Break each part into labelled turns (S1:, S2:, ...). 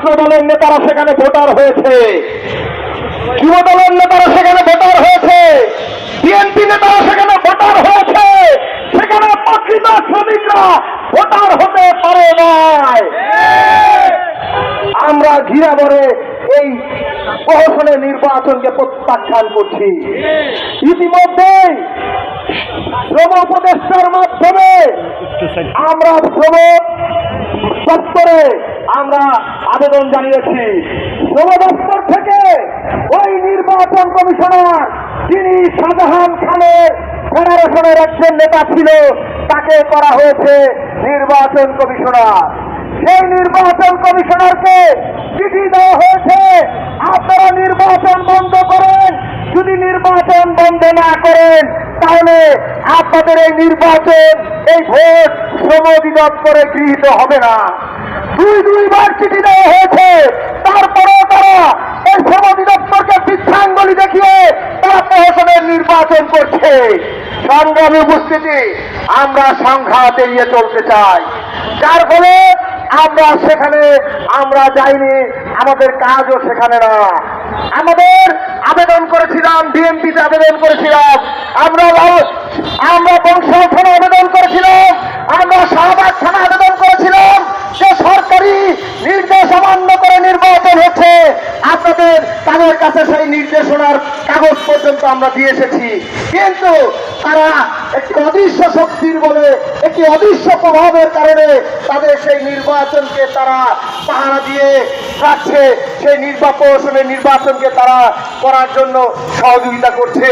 S1: ছাত্র দলের নেতারা সেখানে ভোটার হয়েছে। যুব দলের নেতারা সেখানে ভোটার হয়েছে। বিএনপি নেতারা সেখানে ভোটার হয়েছে। সেখানে প্রকৃত শ্রমিকরা ভোটার হতে পারে নাই। আমরা ঘিরা ভরে এই প্রহসনের নির্বাচনকে প্রত্যাখ্যান করছি। ইতিমধ্যেই শ্রম উপদেষ্টার মাধ্যমে আমরা শ্রম দপ্তরে আমরা আবেদন জানিয়েছি। শ্রম দপ্তর থেকে ওই নির্বাচন কমিশনার যিনি শাহজাহান খানের ফেডারেশনের একজন নেতা ছিল, তাকে করা হয়েছে নির্বাচন কমিশনার। সেই নির্বাচন কমিশনারকে চিঠি দেওয়া হয়েছে, আপনারা নির্বাচন বন্ধ করেন, যদি নির্বাচন বন্ধ না করেন তাহলে আপনাদের এই নির্বাচন, এই ভোট শ্রম অধিদপ্তরে গৃহীত হবে না। দুই দুইবার চিঠি দেওয়া হয়েছে। তারপরেও তারা এই শ্রম অধিদপ্তরকে বৃদ্ধাঙ্গলি দেখিয়ে তারা প্রহসনের নির্বাচন করছে। সংগ্রামী উপস্থিতি, আমরা সংঘাত এড়িয়ে চলতে চাই। যার ফলে আমরা সেখানে, আমরা যাইনি, আমাদের কাজও সেখানে না। আমাদের আবেদন করেছিলাম, বিএনপিতে আবেদন করেছিলাম আমরা আমরা বংশাল থানা আবেদন করেছিলাম, আমরা শাহবাগ থানা আবেদন করেছিলাম, যে সরকারি নির্দেশ অমান্য করে নির্বাচন হচ্ছে, আপনাদের তাদের কাছে সেই নির্দেশনার কাগজ পর্যন্ত আমরা দিয়ে এসেছি। কিন্তু তারা একটি অদৃশ্য শক্তির বলে একটি অদৃশ্য প্রভাবের কারণে তাদের সেই নির্বাচনকে তারা পাহারা দিয়ে রাখছে। সেই নির্বাচনের নির্বাচনকে তারা করার জন্য সহযোগিতা করছে।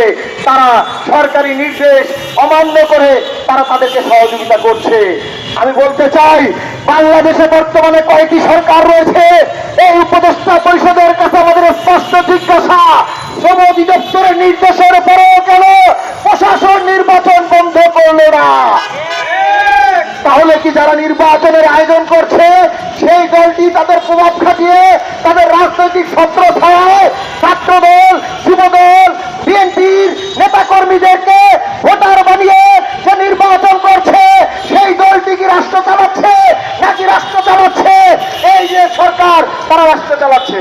S1: তারা সরকারি নির্দেশ অমান্য করে তারা তাদেরকে সহযোগিতা করছে। আমি বলতে চাই, বাংলাদেশে বর্তমানে কয়েকটি সরকার রয়েছে। এই উপদেষ্টা পরিষদের কাছে আমাদের স্পষ্ট জিজ্ঞাসা, শ্রম অধিদপ্তরের নির্দেশের পরেও কেন প্রশাসন নির্বাচন বন্ধ করল না? তাহলে কি যারা নির্বাচনের আয়োজন করছে, সেই দলটি তাদের প্রভাব খাটিয়ে, তাদের রাজনৈতিক ছত্র ছায় ছাত্রদল, যুবদল, বিএনপির নেতাকর্মীদেরকে ভোটার বানিয়ে যে নির্বাচন করছে, সেই দলটি কি রাষ্ট্র চালাচ্ছে নাকি রাষ্ট্র চালাচ্ছে? এই যে সরকার, তারা রাষ্ট্র চালাচ্ছে।